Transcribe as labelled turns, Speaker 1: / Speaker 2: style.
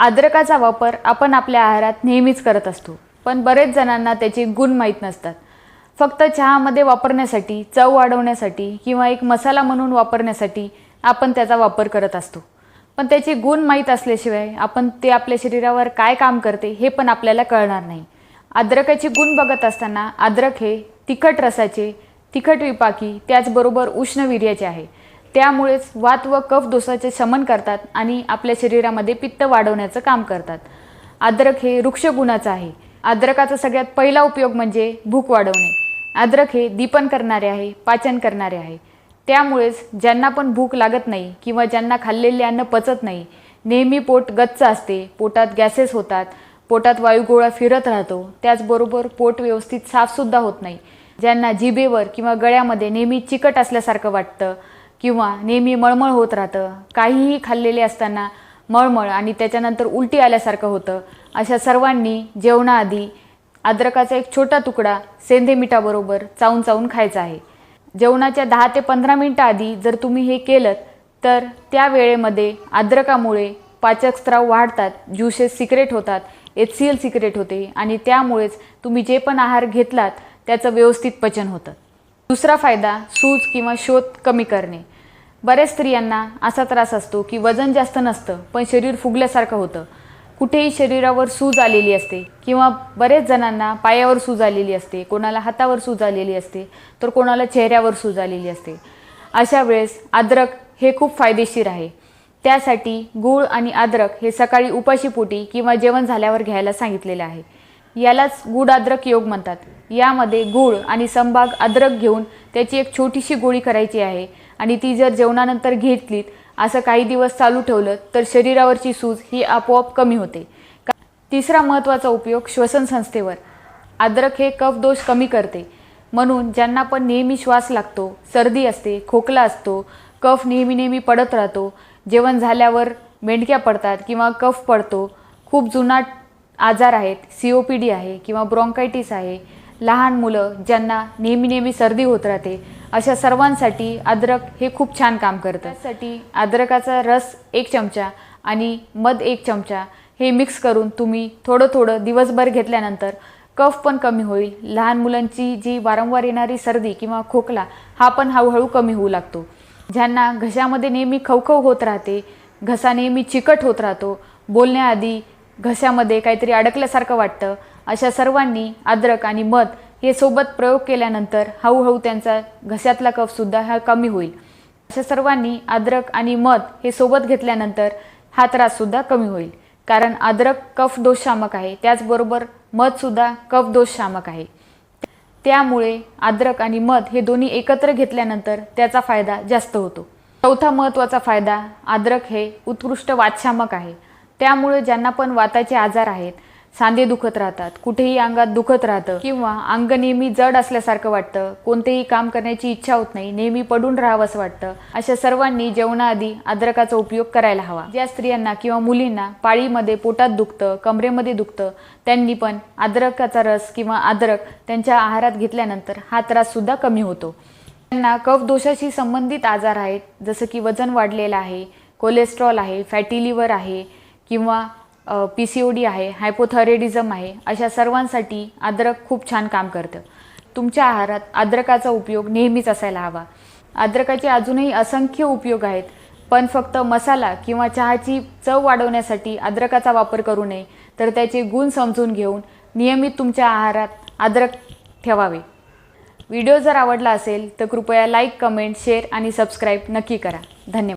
Speaker 1: अद्रकाचा वापर आपण आपल्या आहारात नेहमीच करत असतो. पण बरेच जणांना त्याचे गुण माहीत नसतात. फक्त चहामध्ये वापरण्यासाठी चव वाढवण्यासाठी किंवा एक मसाला म्हणून वापरण्यासाठी आपण त्याचा वापर करत असतो. पण त्याचे गुण माहीत असल्याशिवाय आपण ते आपल्या शरीरावर काय काम करते हे पण आपल्याला कळणार नाही. अद्रकाचे गुण बघत असताना अद्रक हे तिखट रसाचे तिखट विपाकी त्याचबरोबर उष्णवीर्याचे आहे. त्यामुळेच वात व कफ दोषाचे शमन करतात आणि आपल्या शरीरामध्ये पित्त वाढवण्याचं काम करतात. अद्रक हे वृक्ष गुणाचं आहे. अद्रकाचा सगळ्यात पहिला उपयोग म्हणजे भूक वाढवणे. अद्रक हे दीपन करणारे आहे पाचन करणारे आहे. त्यामुळेच ज्यांना पण भूक लागत नाही किंवा ज्यांना खाल्लेले अन्न पचत नाही नेहमी पोट गच्च असते पोटात गॅसेस होतात पोटात वायुगोळा फिरत राहतो त्याचबरोबर पोट व्यवस्थित साफसुद्धा होत नाही. ज्यांना जिभेवर किंवा गळ्यामध्ये नेहमी चिकट असल्यासारखं वाटतं किंवा नेहमी मळमळ होत राहतं. काहीही खाल्लेले असताना मळमळ आणि त्याच्यानंतर उलटी आल्यासारखं होतं. अशा सर्वांनी जेवणाआधी अद्रकाचा एक छोटा तुकडा सेंधे मिठाबरोबर चावून चावून खायचा आहे. जेवणाच्या दहा ते पंधरा मिनटं आधी जर तुम्ही हे केलं तर त्या वेळेमध्ये अद्रकामुळे पाचक स्त्राव वाढतात ज्युसेस सिक्रेट होतात एच सी एल सिक्रेट होते आणि त्यामुळेच तुम्ही जे पण आहार घेतलात त्याचं व्यवस्थित पचन होतं. दुसरा फायदा सूज किंवा शोध कमी करणे. बऱ्याच स्त्रियांना असा त्रास असतो की वजन जास्त नसतं पण शरीर फुगल्यासारखं होतं. कुठेही शरीरावर सूज आलेली असते किंवा बरेच जणांना पायावर सूज आलेली असते कोणाला हातावर सूज आलेली असते तर कोणाला चेहऱ्यावर सूज आलेली असते. अशा वेळेस अद्रक हे खूप फायदेशीर आहे. त्यासाठी गूळ आणि अद्रक हे सकाळी उपाशीपोटी किंवा जेवण झाल्यावर घ्यायला सांगितलेलं आहे. यालाच गुड अद्रक योग म्हणतात. यामध्ये गूळ आणि संभाग अद्रक घेऊन त्याची एक छोटीशी गोळी करायची आहे. आणि ती जर जेवणानंतर घेतलीत असं काही दिवस चालू ठेवलं तर शरीरावरची सूज ही आपोआप कमी होते. का- तिसरा महत्त्वाचा उपयोग श्वसन संस्थेवर. अद्रक हे कफ दोष कमी करते. म्हणून ज्यांना पण नेहमी श्वास लागतो सर्दी असते खोकला असतो कफ नेहमी नेहमी पडत राहतो जेवण झाल्यावर मेंढक्या पडतात किंवा कफ पडतो खूप जुनाट आजार आहेत सी ओ पी डी आहे किंवा ब्रॉन्कायटिस आहे लहान मुलं ज्यांना नेहमी नेहमी सर्दी होत राहते अशा सर्वांसाठी अद्रक हे खूप छान काम करतं. त्यासाठी अद्रकाचा रस एक चमचा आणि मध एक चमचा हे मिक्स करून तुम्ही थोडं थोडं दिवसभर घेतल्यानंतर कफ पण कमी होईल. लहान मुलांची जी वारंवार येणारी सर्दी किंवा खोकला हा पण हळूहळू कमी होऊ लागतो. ज्यांना घशामध्ये नेहमी खवखव होत राहते घसा नेहमी चिकट होत राहतो बोलण्याआधी घशामध्ये काहीतरी अडकल्यासारखं वाटतं अशा सर्वांनी अद्रक आणि मध हे सोबत प्रयोग केल्यानंतर हळूहळू त्यांचा घशातला कफसुद्धा हा कमी होईल. अशा सर्वांनी अद्रक आणि मध हे सोबत घेतल्यानंतर हा त्राससुद्धा कमी होईल. कारण अद्रक कफ दोष शामक आहे. त्याचबरोबर मधसुद्धा कफ दोष शामक आहे. त्यामुळे अद्रक आणि मध हे दोन्ही एकत्र घेतल्यानंतर त्याचा फायदा जास्त होतो. चौथा महत्त्वाचा फायदा अद्रक हे उत्कृष्ट वातशामक आहे. त्यामुळे ज्यांना पण वाताचे आजार आहेत सांधे दुखत राहतात कुठेही अंगात दुखत राहतं किंवा अंग नेहमी जड असल्यासारखं वाटतं कोणतेही काम करण्याची इच्छा होत नाही नेहमी पडून राहावं असं वाटतं अशा सर्वांनी जेवणाआधी अद्रकाचा उपयोग करायला हवा. ज्या स्त्रियांना किंवा मुलींना पाळीमध्ये पोटात दुखतं कमरेमध्ये दुखतं त्यांनी पण अद्रकाचा रस किंवा अद्रक त्यांच्या आहारात घेतल्यानंतर हा त्राससुद्धा कमी होतो. त्यांना कफ दोषाशी संबंधित आजार आहेत जसं की वजन वाढलेलं आहे कोलेस्ट्रॉल आहे फॅटी लिव्हर आहे किंवा पी सी ओ डी आहे हायपोथायरॉइडिझम आहे अशा सर्वांसाठी अद्रक खूप छान काम करतं. तुमच्या आहारात अद्रकाचा उपयोग नेहमीच असायला हवा. अद्रकाचे अजूनही असंख्य उपयोग आहेत पण फक्त मसाला किंवा चहाची चव वाढवण्यासाठी अद्रकाचा वापर करू नये तर त्याचे गुण समजून घेऊन नियमित तुमच्या आहारात अद्रक ठेवावे. व्हिडिओ जर आवडला असेल तर कृपया लाईक कमेंट शेअर आणि सबस्क्राईब नक्की करा. धन्यवाद.